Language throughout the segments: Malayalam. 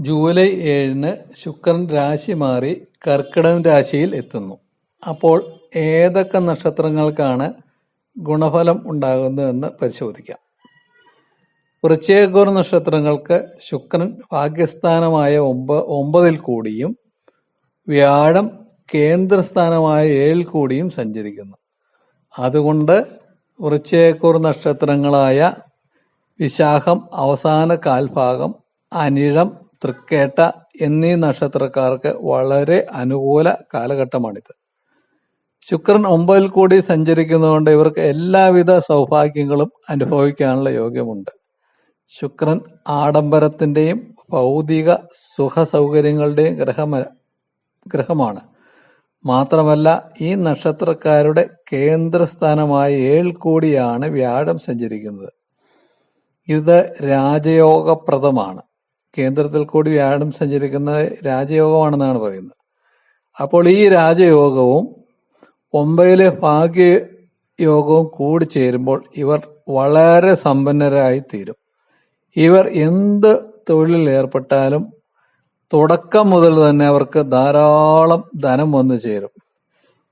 ജൂലൈ ഏഴിന് ശുക്രൻ രാശി മാറി കർക്കിടകം രാശിയിൽ എത്തുന്നു. അപ്പോൾ ഏതൊക്കെ നക്ഷത്രങ്ങൾക്കാണ് ഗുണഫലം ഉണ്ടാകുന്നതെന്ന് പരിശോധിക്കാം. വൃശ്ചികക്കൂർ നക്ഷത്രങ്ങൾക്ക് ശുക്രൻ ഭാഗ്യസ്ഥാനമായ ഒമ്പ ഒമ്പതിൽ കൂടിയും വ്യാഴം കേന്ദ്രസ്ഥാനമായ ഏഴിൽ കൂടിയും സഞ്ചരിക്കുന്നു. അതുകൊണ്ട് വൃശ്ചയക്കൂർ നക്ഷത്രങ്ങളായ വിശാഖം അവസാന കാൽഭാഗം അനിഴം തൃക്കേട്ട എന്നീ നക്ഷത്രക്കാർക്ക് വളരെ അനുകൂല കാലഘട്ടമാണിത്. ശുക്രൻ ഒമ്പതിൽ കൂടി സഞ്ചരിക്കുന്നതുകൊണ്ട് ഇവർക്ക് എല്ലാവിധ സൗഭാഗ്യങ്ങളും അനുഭവിക്കാനുള്ള യോഗ്യമുണ്ട്. ശുക്രൻ ആഡംബരത്തിന്റെയും ഭൗതിക സുഖ സൗകര്യങ്ങളുടെയും ഗ്രഹമ ഗ്രഹമാണ്. മാത്രമല്ല ഈ നക്ഷത്രക്കാരുടെ കേന്ദ്രസ്ഥാനമായ ഏഴിൽ കൂടിയാണ് വ്യാഴം സഞ്ചരിക്കുന്നത്. ഇത് രാജയോഗപ്രദമാണ്. കേന്ദ്രത്തിൽ കൂടി വ്യാഴം സഞ്ചരിക്കുന്ന രാജയോഗമാണെന്നാണ് പറയുന്നത്. അപ്പോൾ ഈ രാജയോഗവും ഒമ്പതിലെ ഭാഗ്യയോഗവും കൂടി ചേരുമ്പോൾ ഇവർ വളരെ സമ്പന്നരായി തീരും ഇവർ എന്ത് തൊഴിലിൽ ഏർപ്പെട്ടാലും തുടക്കം മുതൽ തന്നെ അവർക്ക് ധാരാളം ധനം വന്നു ചേരും.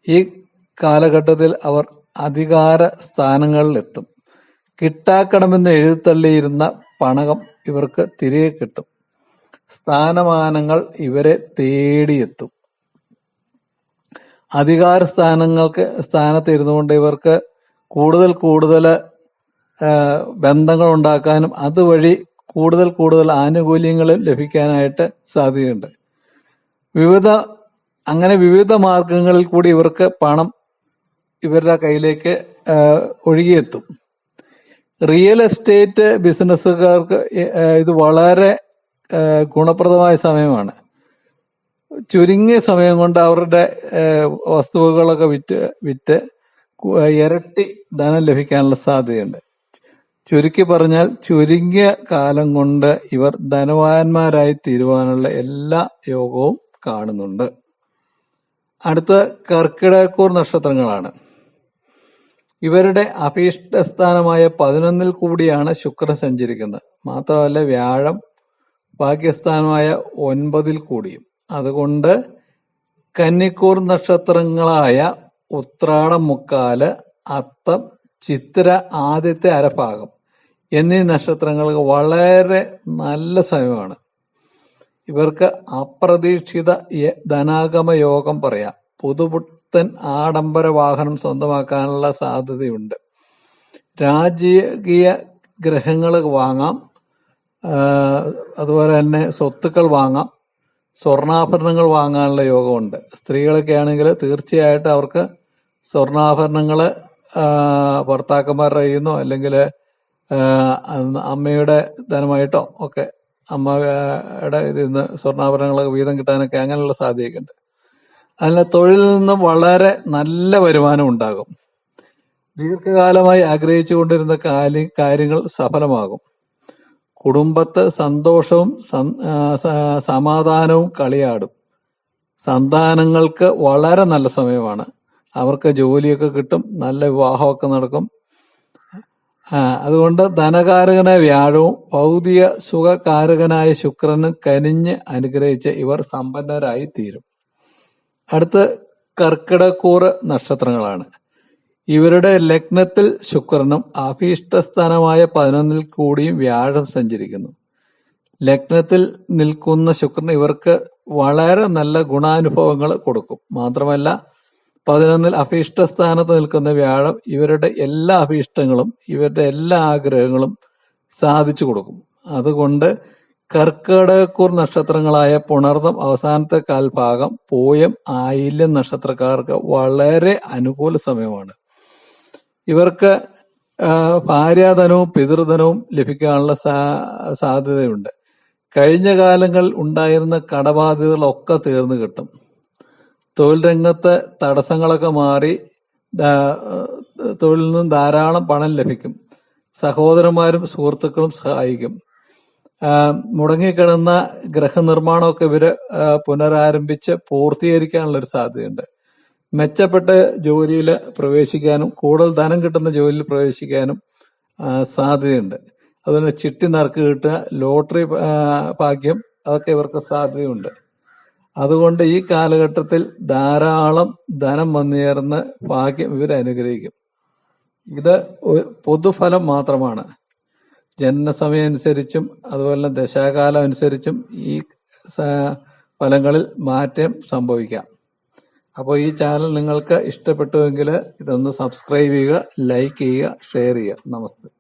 ഈ കാലഘട്ടത്തിൽ അവർ അധികാര സ്ഥാനങ്ങളിലെത്തും. കിട്ടാക്കണമെന്ന് എഴുതിത്തള്ളിയിരുന്ന പണകം ഇവർക്ക് തിരികെ കിട്ടും. സ്ഥാനമാനങ്ങൾ ഇവരെ തേടിയെത്തും. അധികാര സ്ഥാനങ്ങൾക്ക് സ്ഥാനത്ത് ഇരുന്നുകൊണ്ട് ഇവർക്ക് കൂടുതൽ കൂടുതൽ ബന്ധങ്ങൾ ഉണ്ടാക്കാനും അതുവഴി കൂടുതൽ കൂടുതൽ ആനുകൂല്യങ്ങൾ ലഭിക്കാനായിട്ട് സാധ്യതയുണ്ട്. വിവിധ അങ്ങനെ വിവിധ മാർഗങ്ങളിൽ കൂടി ഇവർക്ക് പണം ഇവരുടെ കയ്യിലേക്ക് ഒഴുകിയെത്തും. റിയൽ എസ്റ്റേറ്റ് ബിസിനസ്സുകാർക്ക് ഇത് വളരെ ഗുണപ്രദമായ സമയമാണ്. ചുരുങ്ങിയ സമയം കൊണ്ട് അവരുടെ വസ്തുവകളൊക്കെ വിറ്റ് വിറ്റ് ഇരട്ടി ധനം ലഭിക്കാനുള്ള സാധ്യതയുണ്ട്. ചുരുക്കി പറഞ്ഞാൽ ചുരുങ്ങിയ കാലം കൊണ്ട് ഇവർ ധനവാന്മാരായി തീരുവാനുള്ള എല്ലാ യോഗവും കാണുന്നുണ്ട്. അടുത്ത കർക്കിടകൂർ നക്ഷത്രങ്ങളാണ്. ഇവരുടെ അഭീഷ്ടസ്ഥാനമായ പതിനൊന്നിൽ കൂടിയാണ് ശുക്രൻ സഞ്ചരിക്കുന്നത്. മാത്രമല്ല വ്യാഴം ഭാഗ്യസ്ഥാനമായ ഒൻപതിൽ കൂടിയും. അതുകൊണ്ട് കന്നിക്കൂർ നക്ഷത്രങ്ങളായ ഉത്രാടം മുക്കാൽ അത്തം ചിത്ര ആദ്യത്തെ അരഭാഗം എന്നീ നക്ഷത്രങ്ങൾക്ക് വളരെ നല്ല സമയമാണ്. ഇവർക്ക് അപ്രതീക്ഷിത ധനാഗമ യോഗം പറയാം. പുതുപുത്തൻ ആഡംബര വാഹനം സ്വന്തമാക്കാനുള്ള സാധ്യതയുണ്ട്. രാജകീയ ഗ്രഹങ്ങൾ വാങ്ങാം. അതുപോലെ തന്നെ സ്വത്തുക്കൾ വാങ്ങാം. സ്വർണാഭരണങ്ങൾ വാങ്ങാനുള്ള യോഗമുണ്ട്. സ്ത്രീകളൊക്കെ ആണെങ്കിൽ തീർച്ചയായിട്ടും അവർക്ക് സ്വർണാഭരണങ്ങൾ ഭർത്താക്കന്മാരുടെ കയ്യിൽ അല്ലെങ്കിൽ അമ്മയുടെ ധനമായിട്ടോ ഒക്കെ അമ്മയുടെ ഇതിൽ നിന്ന് സ്വർണാഭരണങ്ങളൊക്കെ വീതം കിട്ടാനൊക്കെ അങ്ങനെയുള്ള സാധ്യതയൊക്കെ ഉണ്ട്. അതിന് തൊഴിലിൽ നിന്നും വളരെ നല്ല വരുമാനം ഉണ്ടാകും. ദീർഘകാലമായി ആഗ്രഹിച്ചു കൊണ്ടിരുന്ന കാര്യങ്ങൾ സഫലമാകും. കുടുംബത്ത് സന്തോഷവും സമാധാനവും കളിയാടും. സന്താനങ്ങൾക്ക് വളരെ നല്ല സമയമാണ്. അവർക്ക് ജോലിയൊക്കെ കിട്ടും നല്ല വിവാഹമൊക്കെ നടക്കും. അതുകൊണ്ട് ധനകാരകനായ വ്യാഴവും ഭൗതിക സുഖകാരകനായ ശുക്രനും കനിഞ്ഞ് അനുഗ്രഹിച്ച് ഇവർ സമ്പന്നരായി തീരും അടുത്ത് കർക്കിടക്കൂറ് നക്ഷത്രങ്ങളാണ്. ഇവരുടെ ലഗ്നത്തിൽ ശുക്രനും അഭീഷ്ടസ്ഥാനമായ പതിനൊന്നിൽ കൂടിയും വ്യാഴം സഞ്ചരിക്കുന്നു. ലഗ്നത്തിൽ നിൽക്കുന്ന ശുക്രൻ ഇവർക്ക് വളരെ നല്ല ഗുണാനുഭവങ്ങൾ കൊടുക്കും. മാത്രമല്ല പതിനൊന്നിൽ അഭീഷ്ടസ്ഥാനത്ത് നിൽക്കുന്ന വ്യാഴം ഇവരുടെ എല്ലാ അഭീഷ്ടങ്ങളും ഇവരുടെ എല്ലാ ആഗ്രഹങ്ങളും സാധിച്ചു കൊടുക്കും. അതുകൊണ്ട് കർക്കിടകൂർ നക്ഷത്രങ്ങളായ പുണർദം അവസാനത്തെ കാൽഭാഗം പോയം ആയില്യം നക്ഷത്രക്കാർക്ക് വളരെ അനുകൂല സമയമാണ്. ഇവർക്ക് ഭാര്യാധനവും പിതൃധനവും ലഭിക്കാനുള്ള സാധ്യതയുണ്ട്. കഴിഞ്ഞ കാലങ്ങളിൽ ഉണ്ടായിരുന്ന കടബാധ്യതകളൊക്കെ തീർന്നു കിട്ടും. തൊഴിൽ രംഗത്ത് തടസ്സങ്ങളൊക്കെ മാറി തൊഴിലിൽ നിന്നും ധാരാളം പണം ലഭിക്കും. സഹോദരന്മാരും സുഹൃത്തുക്കളും സഹായിക്കും. മുടങ്ങിക്കിടന്ന ഗ്രഹനിർമ്മാണമൊക്കെ ഇവർ പുനരാരംഭിച്ച് പൂർത്തീകരിക്കാനുള്ള ഒരു സാധ്യതയുണ്ട്. മെച്ചപ്പെട്ട ജോലിയിൽ പ്രവേശിക്കാനും കൂടുതൽ ധനം കിട്ടുന്ന ജോലിയിൽ പ്രവേശിക്കാനും സാധ്യതയുണ്ട്. അതുപോലെ ചിട്ടി നറുക്ക് കിട്ടുക ലോട്ടറി ഭാഗ്യം അതൊക്കെ ഇവർക്ക് സാധ്യതയുണ്ട്. അതുകൊണ്ട് ഈ കാലഘട്ടത്തിൽ ധാരാളം ധനം വന്നുചേർന്ന് ഭാഗ്യം ഇവരെ അനുഗ്രഹിക്കും. ഇത് പൊതുഫലം മാത്രമാണ്. ജനനസമയം അനുസരിച്ചും അതുപോലെ ദശാകാലം അനുസരിച്ചും ഈ ഫലങ്ങളിൽ മാറ്റം സംഭവിക്കാം. അപ്പോൾ ഈ ചാനൽ നിങ്ങൾക്ക് ഇഷ്ടപ്പെട്ടുവെങ്കിൽ ഇതൊന്ന് സബ്സ്ക്രൈബ് ചെയ്യുക ലൈക്ക് ചെയ്യുക ഷെയർ ചെയ്യുക. നമസ്തേ.